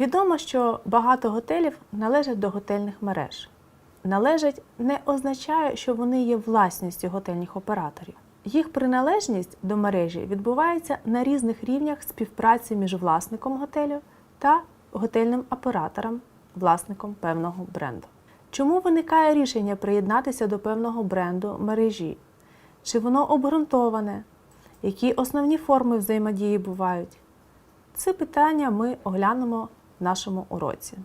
Відомо, що багато готелів належать до готельних мереж. Належать не означає, що вони є власністю готельних операторів. Їх приналежність до мережі відбувається на різних рівнях співпраці між власником готелю та готельним оператором, власником певного бренду. Чому виникає рішення приєднатися до певного бренду мережі? Чи воно обґрунтоване? Які основні форми взаємодії бувають? Це питання ми оглянемо нашому уроці.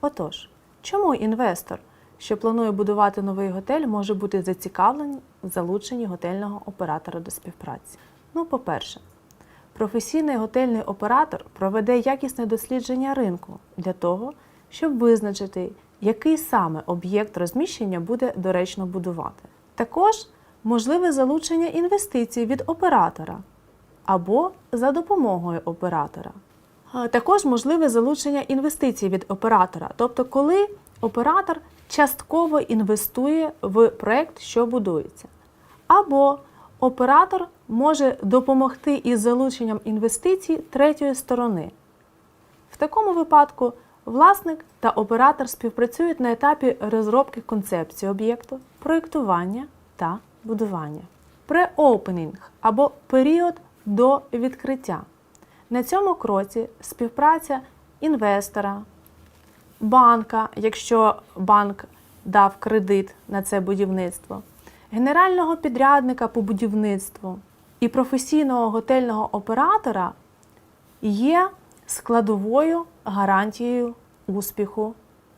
Отож, чому інвестор, що планує будувати новий готель, може бути зацікавлений в залученні готельного оператора до співпраці? Ну, по-перше, професійний готельний оператор проведе якісне дослідження ринку для того, щоб визначити, який саме об'єкт розміщення буде доречно будувати. Також можливе залучення інвестицій від оператора або за допомогою оператора. Також можливе залучення інвестицій від оператора, тобто коли оператор частково інвестує в проект, що будується. Або оператор може допомогти із залученням інвестицій третьої сторони. В такому випадку власник та оператор співпрацюють на етапі розробки концепції об'єкту, проєктування та будування. Преопенінг або період до відкриття. На цьому кроці співпраця інвестора, банка, якщо банк дав кредит на це будівництво, генерального підрядника по будівництву і професійного готельного оператора є складовою гарантією успіху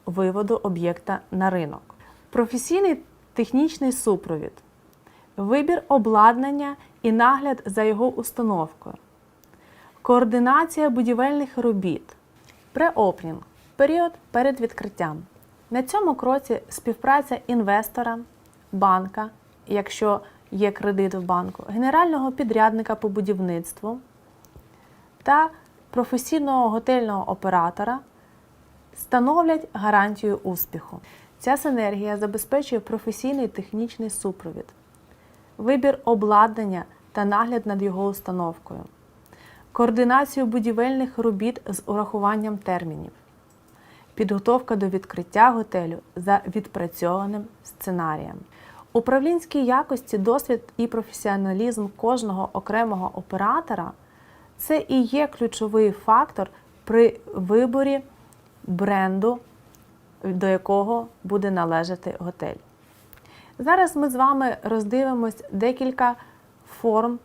виводу об'єкта на ринок. Професійний технічний супровід, вибір обладнання і нагляд за його установкою, координація будівельних робіт, преопнінг період перед відкриттям. На цьому кроці співпраця інвестора, банка, якщо є кредит в банку, генерального підрядника по будівництву та професійного готельного оператора становлять гарантію успіху. Ця синергія забезпечує професійний технічний супровід, вибір обладнання та нагляд над його установкою, координацію будівельних робіт з урахуванням термінів, підготовка до відкриття готелю за відпрацьованим сценарієм. Управлінські якості, досвід і професіоналізм кожного окремого оператора це і є ключовий фактор при виборі бренду, до якого буде належати готель. Зараз ми з вами роздивимось декілька форм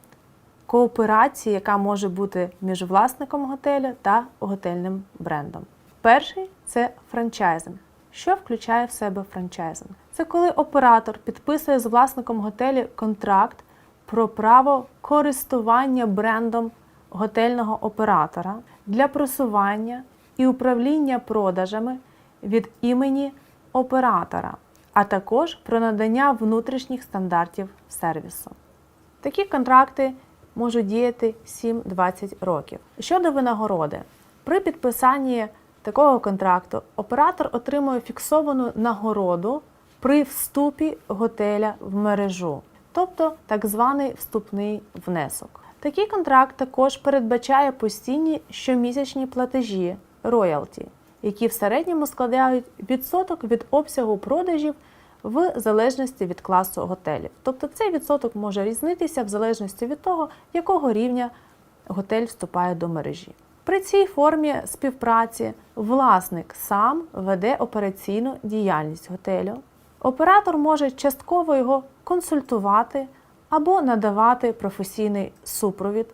кооперації, яка може бути між власником готелю та готельним брендом. Перший це франчайзинг. Що включає в себе франчайзинг? Це коли оператор підписує з власником готелю контракт про право користування брендом готельного оператора для просування і управління продажами від імені оператора, а також про надання внутрішніх стандартів сервісу. Такі контракти можуть діяти 7-20 років. Щодо винагороди, при підписанні такого контракту оператор отримує фіксовану нагороду при вступі готеля в мережу, тобто так званий вступний внесок. Такий контракт також передбачає постійні щомісячні платежі роялті, які в середньому складають відсоток від обсягу продажів в залежності від класу готелів. Тобто цей відсоток може різнитися в залежності від того, якого рівня готель вступає до мережі. При цій формі співпраці власник сам веде операційну діяльність готелю. Оператор може частково його консультувати або надавати професійний супровід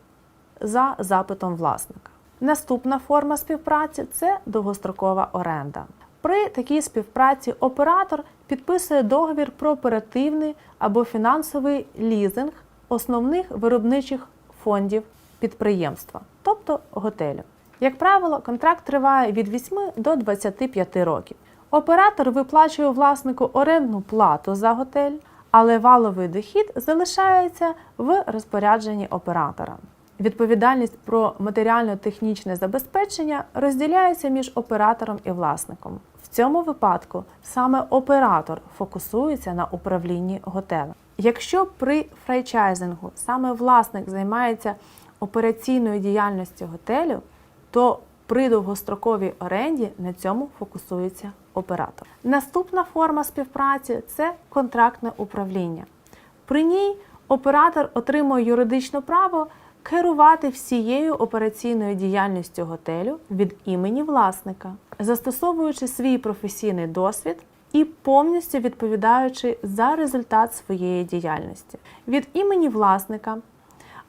за запитом власника. Наступна форма співпраці це довгострокова оренда. При такій співпраці оператор підписує договір про оперативний або фінансовий лізинг основних виробничих фондів підприємства, тобто готелю. Як правило, контракт триває від 8 до 25 років. Оператор виплачує власнику орендну плату за готель, але валовий дохід залишається в розпорядженні оператора. Відповідальність про матеріально-технічне забезпечення розділяється між оператором і власником. В цьому випадку саме оператор фокусується на управлінні готелем. Якщо при франчайзингу саме власник займається операційною діяльністю готелю, то при довгостроковій оренді на цьому фокусується оператор. Наступна форма співпраці це контрактне управління. При ній оператор отримує юридичне право керувати всією операційною діяльністю готелю від імені власника, застосовуючи свій професійний досвід і повністю відповідаючи за результат своєї діяльності. Від імені власника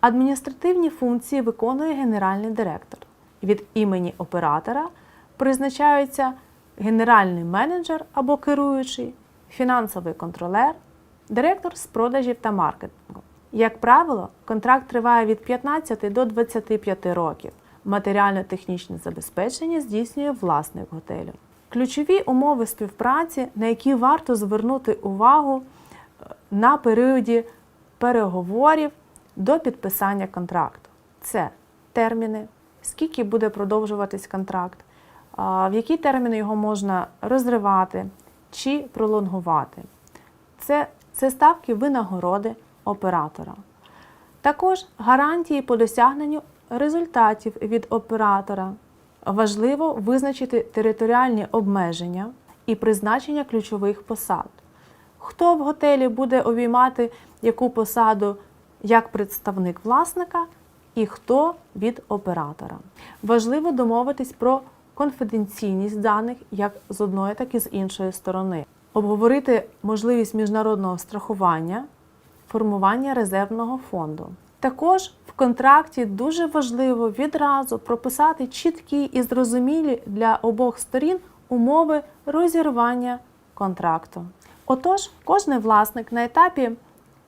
адміністративні функції виконує генеральний директор. Від імені оператора призначаються генеральний менеджер або керуючий, фінансовий контролер, директор з продажів та маркетингу. Як правило, контракт триває від 15 до 25 років. Матеріально-технічне забезпечення здійснює власник готелю. Ключові умови співпраці, на які варто звернути увагу е, на періоді переговорів до підписання контракту. Це терміни, скільки буде продовжуватись контракт, в які терміни його можна розривати чи пролонгувати. Це, це ставки винагороди оператора. Також гарантії по досягненню результатів від оператора. Важливо визначити територіальні обмеження і призначення ключових посад. Хто в готелі буде обіймати яку посаду як представник власника і хто від оператора. Важливо домовитись про конфіденційність даних як з одної, так і з іншої сторони. Обговорити можливість міжнародного страхування, формування резервного фонду. Також в контракті дуже важливо відразу прописати чіткі і зрозумілі для обох сторін умови розірвання контракту. Отож, кожен власник на етапі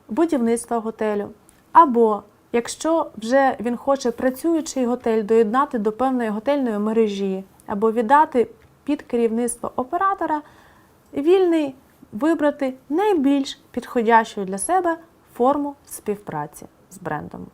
будівництва готелю, або якщо вже він хоче працюючий готель доєднати до певної готельної мережі, або віддати під керівництво оператора, вільний вибрати найбільш підходящу для себе форму співпраці з брендом.